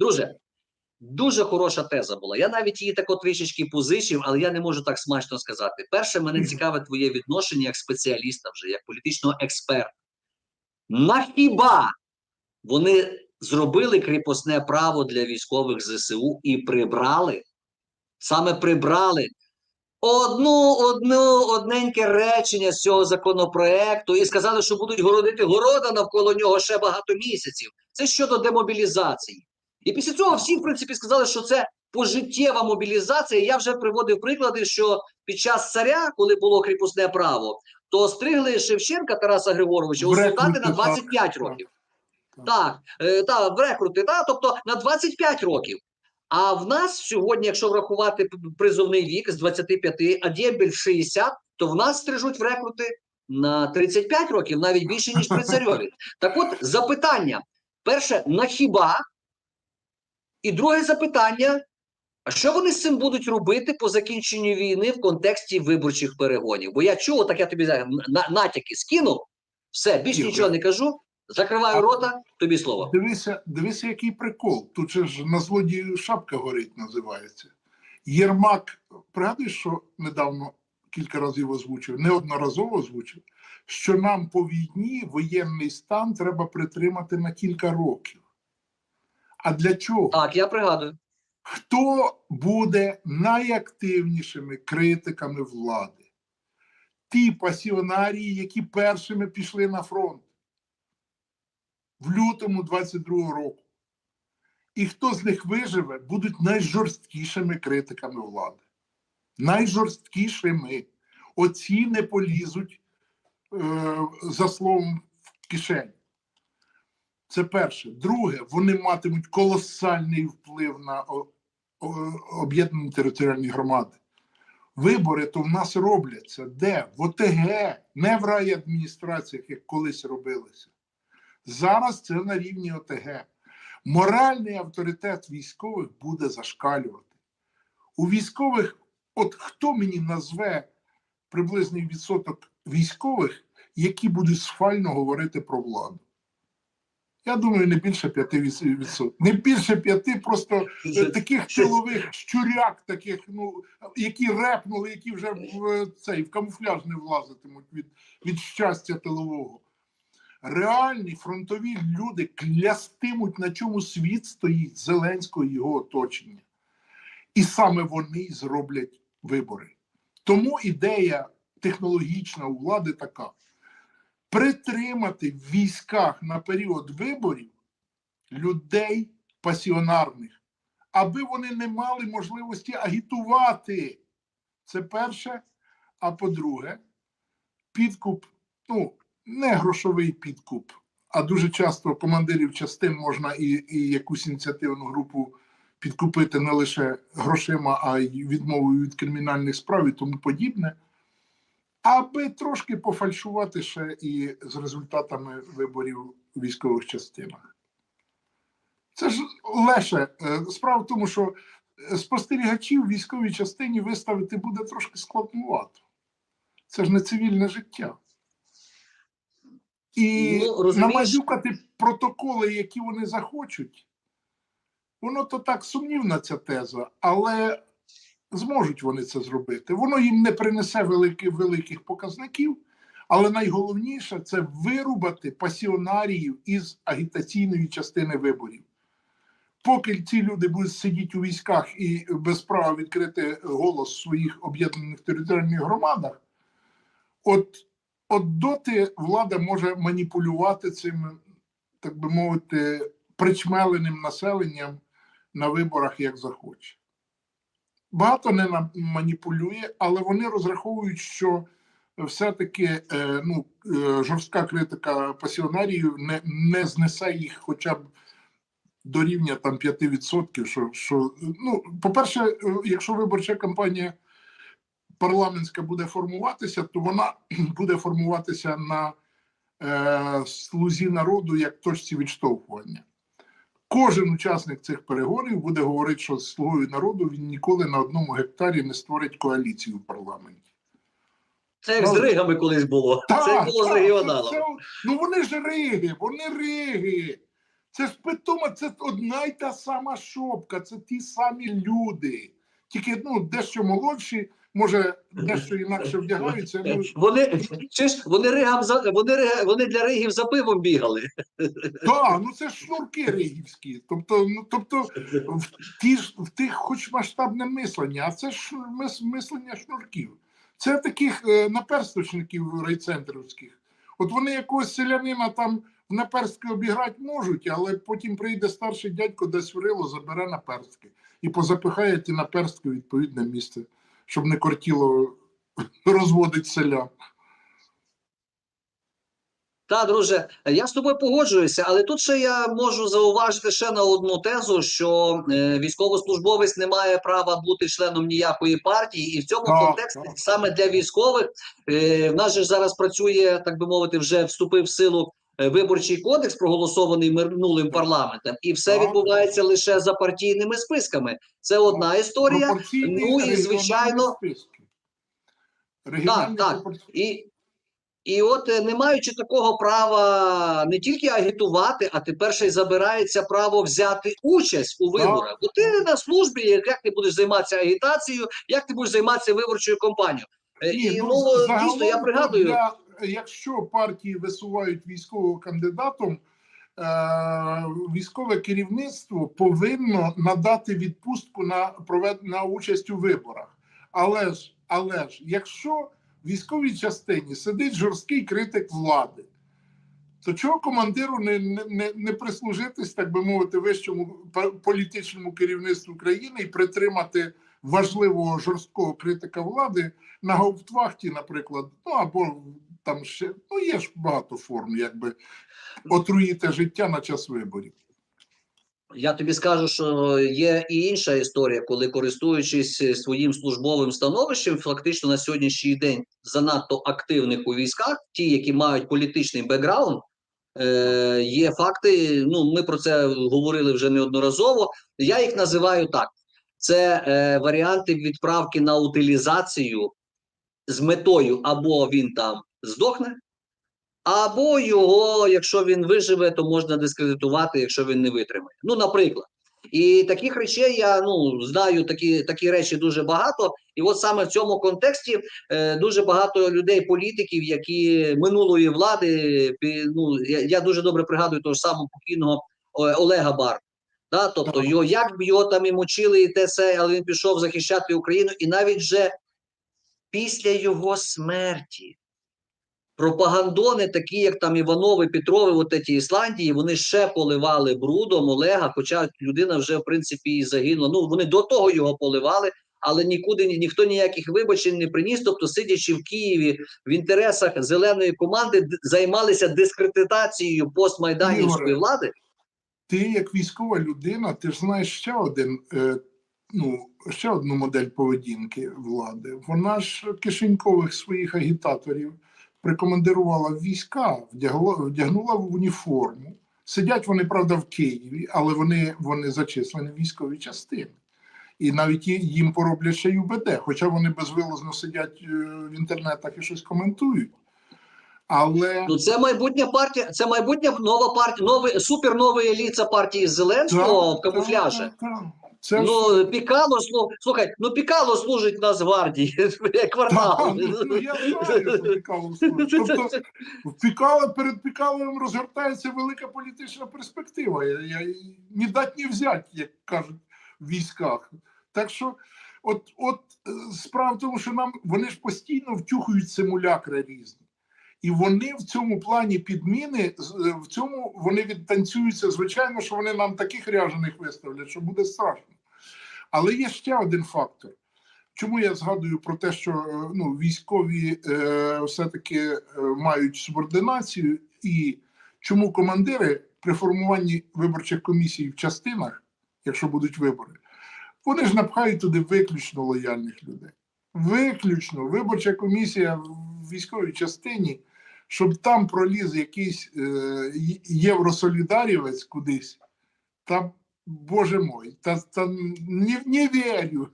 Друже, дуже хороша теза була. Я навіть її тако трішечки позичив, але я не можу так смачно сказати. Перше, мене цікаве твоє відношення як спеціаліста, вже як політичного експерта. На хіба вони зробили кріпосне право для військових ЗСУ і прибрали? Саме прибрали одну, одну, одненьке речення з цього законопроекту і сказали, що будуть городити города навколо нього ще багато місяців. Це щодо демобілізації. І після цього всі, в принципі, сказали, що це пожиттєва мобілізація. Я вже приводив приклади, що під час царя, коли було кріпосне право, то стригли Шевченка Тараса Григоровича усукати рекрути, на 25 так. років. Так. Так, е, в рекрути, так, тобто на 25 років. А в нас сьогодні, якщо врахувати призовний вік з 25, а дєбель 60, то в нас стрижуть в рекрути на 35 років, навіть більше, ніж при царьові. Так от, запитання. Перше, на хіба? І друге запитання: а що вони з цим будуть робити по закінченню війни в контексті виборчих перегонів? Бо я чув, так я тобі на- натяки скинув, все, більш Ігор. нічого не кажу, закриваю А- рота, тобі слово. Дивися, дивися, який прикол. Тут же ж на злодію шапка горить, називається. Єрмак, пригадуєш, що недавно кілька разів озвучив, неодноразово озвучив, що нам по війні воєнний стан треба притримати на кілька років. А для чого? Так, я пригадую. Хто буде найактивнішими критиками влади? Ті пасіонарії, які першими пішли на фронт в лютому 22-го року. І хто з них виживе, будуть найжорсткішими критиками влади. Найжорсткішими. Оці не полізуть е, за словом в кишень. Це перше. Друге, вони матимуть колосальний вплив на об'єднані територіальні громади. Вибори то в нас робляться де? В ОТГ, не в райадміністраціях, як колись робилося. Зараз це на рівні ОТГ. Моральний авторитет військових буде зашкалювати. У військових, от хто мені назве приблизний відсоток військових, які будуть сфально говорити про владу? Я думаю, не більше 5%. Не більше п'яти, просто е, таких тилових щуряк, таких, ну, які репнули, які вже в цей в камуфляж не влазитимуть від, від щастя тилового. Реальні фронтові люди клястимуть, на чому світ стоїть Зеленського і його оточення. І саме вони зроблять вибори. Тому ідея технологічна у влади така: притримати в військах на період виборів людей пасіонарних, аби вони не мали можливості агітувати. Це перше. А по-друге, підкуп, ну, не грошовий підкуп, а дуже часто командирів частин можна і, і якусь ініціативну групу підкупити не лише грошима, а й відмовою від кримінальних справ і тому подібне, аби трошки пофальшувати ще і з результатами виборів у військових частинах. Це ж леше. Е, Справа в тому, що е, спостерігачів в військовій частині виставити буде трошки складнувато. Це ж не цивільне життя. І Ну, намазюкати протоколи, які вони захочуть, воно то так сумнівна ця теза, але зможуть вони це зробити. Воно їм не принесе великих, великих показників, але найголовніше це вирубати пасіонаріїв із агітаційної частини виборів. Поки ці люди будуть сидіти у військах і без права відкрити голос в своїх об'єднаних територіальних громадах, от, от доти влада може маніпулювати цим, так би мовити, причмеленим населенням на виборах як захоче. Багато не маніпулює, але вони розраховують, що все-таки е, ну, е, жорстка критика пасіонаріїв не, не знесе їх хоча б до рівня там 5%. Що, що, ну, по-перше, е, якщо виборча кампанія парламентська буде формуватися, то вона буде формуватися на е, слузі народу як точці відштовхування. Кожен учасник цих переговорів буде говорити, що з слугою народу він ніколи на одному гектарі не створить коаліцію в парламенті. Це як з Ригами колись було. це як було з так, регіоналом. це- ну вони ж риги, вони риги. Це ж питома, це одна й та сама шопка, це ті самі люди. Тільки ну, дещо молодші, може, дещо інакше вдягаються. Ну, Вони чи ж вони ригам за вони, вони для ригів за пивом бігали. Так, ну це ж шнурки ригівські. Тобто, ну, тобто в, ті ж, в тих хоч масштабне мислення, а це ж мис, мислення шнурків. Це таких е, наперсточників райцентровських. От вони якогось селянина там в наперстки обіграти можуть, але потім прийде старший дядько, дасть в рило, забере наперстки і позапихає ті наперстки в відповідне місце, щоб не кортіло розводить селян. Та, друже, я з тобою погоджуюся, але тут ще я можу зауважити ще на одну тезу, що е, військовослужбовець не має права бути членом ніякої партії, і в цьому Так, контексті так. саме для військових е, в нас же зараз працює, так би мовити, вже вступив в силу виборчий кодекс, проголосований минулим парламентом, і все Так. відбувається лише за партійними списками. Це одна історія. Ну і, звичайно-. Регіональні так. І, і от е, не маючи такого права не тільки агітувати, а тепер ще й забирається право взяти участь у виборах. Бо ти на службі, як ти будеш займатися агітацією, як ти будеш займатися виборчою кампанією? Е, І ну, ну дійсно я пригадую. Для, якщо партії висувають військового кандидатом, е, військове керівництво повинно надати відпустку на, провед... на участь у виборах. Але ж, але ж, якщо в військовій частині сидить жорсткий критик влади, то чого командиру не, не, не, прислужитись, так би мовити, вищому політичному керівництву країни і притримати важливого жорсткого критика влади на гауптвахті, наприклад, ну або там ще ну є ж багато форм, якби отруїти життя на час виборів. Я тобі скажу, що є і інша історія, коли користуючись своїм службовим становищем, фактично на сьогоднішній день занадто активних у військах, ті, які мають політичний бекграунд, е, є факти. Ну, ми про це говорили вже неодноразово. Я їх називаю так: це е, варіанти відправки на утилізацію з метою або він там здохне, або його, якщо він виживе, то можна дискредитувати, якщо він не витримає. Ну, наприклад. І таких речей я ну знаю такі такі речі дуже багато. І от саме в цьому контексті е, дуже багато людей, політиків, які минулої влади, пі- ну я, я дуже добре пригадую того ж самого покійного Олега Бар. Да, тобто його як б його там і мучили, і те все, але він пішов захищати Україну, і навіть вже після його смерті пропагандони, такі як там Іванови, Петрови, от ці Ісландії, вони ще поливали брудом Олега, хоча людина вже в принципі і загинула. Ну вони до того його поливали, але нікуди ні- ніхто ніяких вибачень не приніс. Тобто, сидячи в Києві в інтересах зеленої команди, займалися дискредитацією постмайданівської влади. Ти, як військова людина, ти ж знаєш ще один. Е, Ну, ще одну модель поведінки влади. Вона ж кишенькових своїх агітаторів прикомандирувала війська, вдягла, вдягнула в уніформу. Сидять вони, правда, в Києві, але вони, вони зачислені військові частини. І навіть їм пороблять ще й УБД, хоча вони безвилазно сидять е, в інтернетах і щось коментують. Але Ну це майбутня партія, це майбутня нова партія, новий суперновий еліца партії Зеленського в камуфляжі. так, так. Це ж- Ну, Пікало, слу- слухай, ну Пікало служить в Нацгвардії, як квартал. Так, ну, ну, я знаю, що Пікало служить. Тобто Пікало, перед Пікаловим розгортається велика політична перспектива. Я, я, ні дать, ні взять, як кажуть в військах. Так що, от, от е, справа в тому, що нам вони ж постійно втюхують симулякри різні. І вони в цьому плані підміни, е, в цьому вони відтанцюються. Звичайно, що вони нам таких ряжених виставлять, що буде страшно. Але є ще один фактор. Чому я згадую про те, що е, ну, військові е, все-таки е, мають субординацію, і чому командири при формуванні виборчих комісій в частинах, якщо будуть вибори, вони ж напхають туди виключно лояльних людей. Виключно виборча комісія в військовій частині, щоб там проліз якийсь е, євросолідарівець кудись, там, боже мой, та, та не, не вірю.